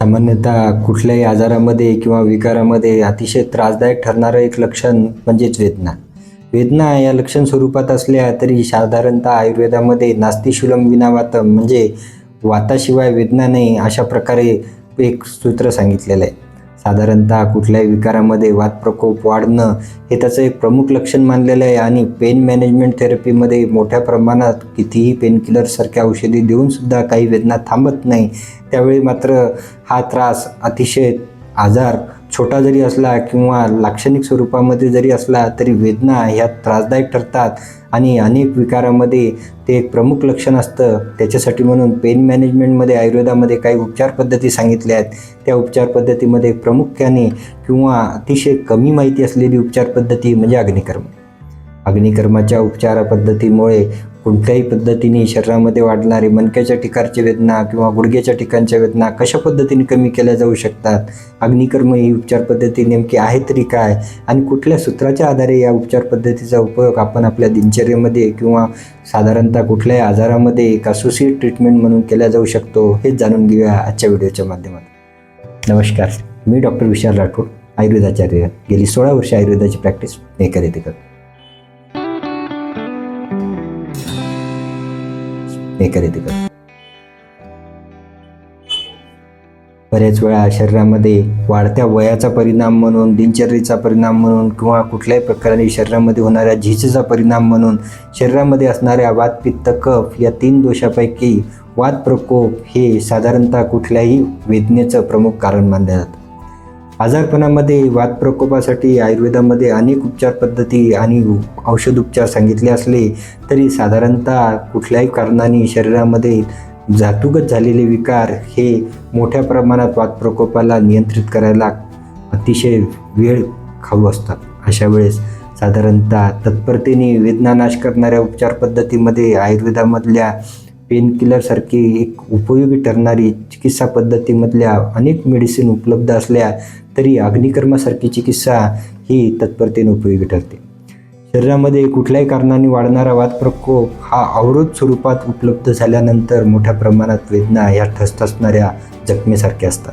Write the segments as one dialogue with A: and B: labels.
A: सामान्यतः कुठल्याही आजारामध्ये किंवा विकारामध्ये अतिशय त्रासदायक ठरणारं एक लक्षण म्हणजेच वेदना. वेदना या लक्षण स्वरूपात असल्या तरी साधारणतः आयुर्वेदामध्ये नास्तिशूलम विना वातम म्हणजे वाताशिवाय वेदना नाही अशा प्रकारे एक सूत्र सांगितलेलं आहे. साधारणतः कुठल्याही विकारामध्ये वात प्रकोप वाढणं हे त्याचं एक प्रमुख लक्षण मानलेलं आहे आणि पेन मॅनेजमेंट थेरपीमध्ये मोठ्या प्रमाणात कितीही पेनकिलरसारख्या औषधी देऊन सुद्धा काही वेदना थांबत नाही. त्यावेळी मात्र हा त्रास अतिशय आजार छोटा जरी असला किंवा लाक्षणिक स्वरूपामध्ये जरी असला तरी वेदना ह्या त्रासदायक ठरतात आणि अनेक विकारामध्ये ते एक प्रमुख लक्षण असतं. त्याच्यासाठी म्हणून पेन मॅनेजमेंटमध्ये आयुर्वेदामध्ये काही उपचार पद्धती सांगितल्या आहेत. त्या उपचार पद्धतीमध्ये प्रामुख्याने किंवा अतिशय कमी माहिती असलेली उपचार पद्धती म्हणजे अग्निकर्म. अग्निकर्माच्या उपचार पद्धतीमुळे कोणत्याही पद्धतीने शरीरामध्ये वाढणारे मणक्याच्या ठिकाणची वेदना किंवा गुडघ्याच्या ठिकाणच्या वेदना कशा पद्धतीने कमी केल्या जाऊ शकतात? अग्निकर्म ही उपचार पद्धती नेमकी आहे तरी काय? आणि कुठल्या सूत्राच्या आधारे या उपचार पद्धतीचा उपयोग आपण आपल्या दिनचर्येमध्ये किंवा साधारणतः कुठल्याही आजारामध्ये एक असोसिएट ट्रीटमेंट म्हणून केल्या जाऊ शकतो हेच जाणून घेऊया आजच्या व्हिडिओच्या माध्यमातून. नमस्कार मी डॉक्टर विशाल राठोड आयुर्वेदाचार्य. गेली सोळा वर्ष आयुर्वेदाची प्रॅक्टिस मेकर करते करतो मेकर येथे करतो बऱ्याच वेळा शरीरामध्ये वाढत्या वयाचा परिणाम म्हणून दिनचर्येचा परिणाम म्हणून किंवा कुठल्याही प्रकारे शरीरामध्ये होणाऱ्या झिजेचा परिणाम म्हणून शरीरामध्ये असणाऱ्या वात पित्त कफ या तीन दोषापैकी वात प्रकोप हे साधारणतः कुठल्याही वेदनेचं प्रमुख कारण मानले जातं आजारपणामध्ये वात प्रकोपासाठी आयुर्वेदामध्ये अनेक उपचार पद्धती आणि औषध उपचार सांगितले असले तरी साधारणतः कुठल्याही कारणाने शरीरामध्ये जातूगत झालेले विकार हे मोठ्या प्रमाणात वात प्रकोपाला नियंत्रित करायला अतिशय वेळ खाऊ असतात. अशा वेळेस साधारणतः तत्परतेने वेदनानाश करणाऱ्या उपचार पद्धतीमध्ये आयुर्वेदामधल्या पेनकिलरसारखी एक उपयोगी ठरणारी चिकित्सा पद्धतीमधल्या अनेक मेडिसिन उपलब्ध असल्या तरी अग्निकर्मासारखी चिकित्सा ही तत्परतेने उपयोगी ठरते. शरीरामध्ये कुठल्याही कारणाने वाढणारा वात प्रकोप हा अवरोध स्वरूपात उपलब्ध झाल्यानंतर मोठ्या प्रमाणात वेदना ह्या ठसठसणाऱ्या जखमेसारख्या असतात.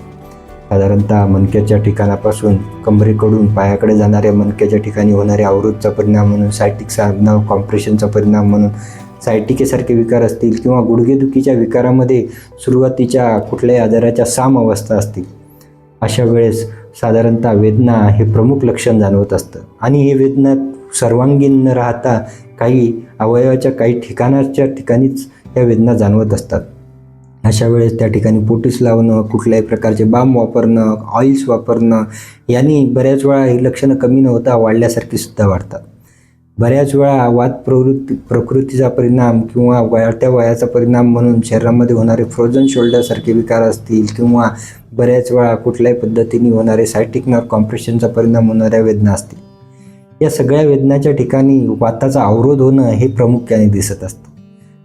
A: साधारणतः मणक्याच्या ठिकाणापासून कंबरेकडून पायाकडे जाणाऱ्या मणक्याच्या ठिकाणी होणाऱ्या अवरोधचा परिणाम म्हणून सायटिक साधना कॉम्प्रेशनचा परिणाम म्हणून सायटिकेसारखे विकार असतील किंवा गुडघेदुखीच्या विकारामध्ये सुरुवातीच्या कुठल्याही आजाराच्या साम अवस्था असतील अशा वेळेस साधारणतः वेदना हे प्रमुख लक्षण जाणवत असतं. आणि हे वेदना सर्वांगीण न राहता काही अवयवाच्या काही ठिकाणाच्या ठिकाणीच या वेदना जाणवत असतात. अशा वेळेस त्या ठिकाणी पोटीस लावणं कुठल्याही प्रकारचे बाम वापरणं ऑइल्स वापरणं यांनी बऱ्याच वेळा ही लक्षणं कमी न होता वाढल्यासारखी सुद्धा वाढतात. बऱ्याच वेळा वात प्रवृत्ती प्रकृतीचा परिणाम किंवा वाढत्या वयाचा परिणाम म्हणून शरीरामध्ये होणारे फ्रोझन शोल्डरसारखे विकार असतील किंवा बऱ्याच वेळा कुठल्याही पद्धतीने होणारे सायटिक नर कॉम्प्रेशनचा परिणाम होणाऱ्या वेदना असतील. या सगळ्या वेदनाच्या ठिकाणी वाताचा अवरोध होणं हे प्रामुख्याने दिसत असतं.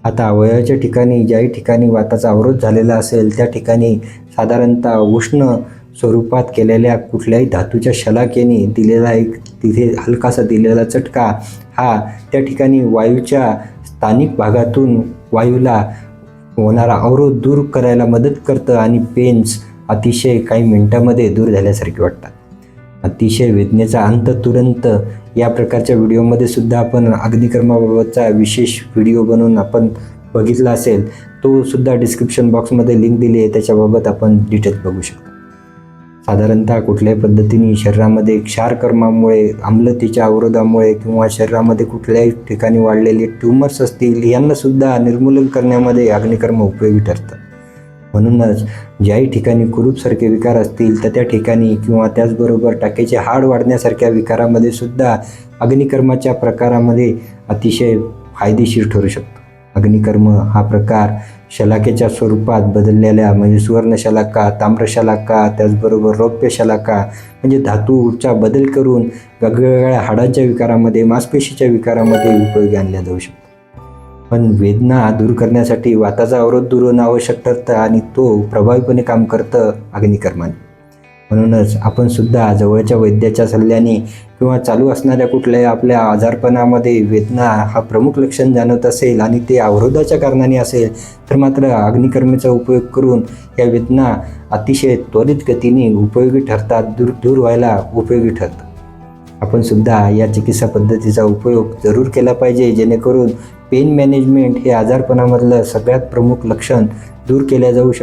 A: आता अवयवाच्या ठिकाणी ज्याही ठिकाणी वाताचा अवरोध झालेला असेल त्या ठिकाणी साधारणतः उष्ण स्वरूपात केलेल्या कुठल्याही धातूच्या शलाकेने दिलेला एक तिथे हलकासा दिलेला चटका हा त्या ठिकाणी वायूच्या स्थानिक भागातून वायूला होणारा अवरोध दूर करायला मदत करतं आणि पेन्स अतिशय काही मिनटामध्ये दूर झाल्यासारखे वाटतात. अतिशय वेदनेचा अंत तुरंत या प्रकारच्या व्हिडिओमध्ये सुद्धा आपण अग्निकर्माबाबतचा विशेष व्हिडिओ बनवून आपण बघितला असेल तो सुद्धा डिस्क्रिप्शन बॉक्समध्ये लिंक दिली आहे त्याच्याबाबत आपण डिटेल्स बघू शकतो. साधारणतः कुठल्याही पद्धतीने शरीरामध्ये क्षारकर्मामुळे आम्लतेच्या अवरोधामुळे किंवा शरीरामध्ये कुठल्याही ठिकाणी वाढलेले ट्यूमर्स असतील यांनासुद्धा निर्मूलन करण्यामध्ये अग्निकर्म उपयोगी ठरतात. म्हणूनच ज्याही ठिकाणी कुरूपसारखे विकार असतील तर त्या ठिकाणी किंवा त्याचबरोबर टाकेचे हाड वाढण्यासारख्या विकारामध्ये सुद्धा अग्निकर्माच्या प्रकारामध्ये अतिशय फायदेशीर ठरू शकतो. अग्निकर्म हा प्रकार शलाकेच्या स्वरूपात बदललेल्या म्हणजे सुवर्ण शलाका ताम्रशलाका त्याचबरोबर रौप्य शलाका म्हणजे धातूचा बदल करून वेगवेगळ्या हाडांच्या विकारामध्ये मांसपेशीच्या विकारामध्ये उपयोगी आणल्या जाऊ शकतो. पण वेदना दूर करण्यासाठी वाताचा अवरोध दूर होणं आवश्यक ठरतं आणि तो प्रभावीपणे काम करतं अग्निकर्माने. म्हणूनच आपण सुद्धा जवळच्या वैद्याच्या सल्ल्याने किंवा चालू असणाऱ्या कुठल्याही आपल्या आजारपणामध्ये वेदना हा प्रमुख लक्षण जाणवत असेल आणि ते अवरोधाच्या कारणाने असेल तर मात्र अग्निकर्मेचा उपयोग करून या वेदना अतिशय त्वरित गतीने उपयोगी ठरतात दूर दूर व्हायला उपयोगी ठरतात आपण सुद्धा या चिकित्सा पद्धतीचा उपयोग जरूर केला पाहिजे जेणेकरून पेन मॅनेजमेंट हे आजारपणामधलं सगळ्यात प्रमुख लक्षण दूर केल्या जाऊ शकतं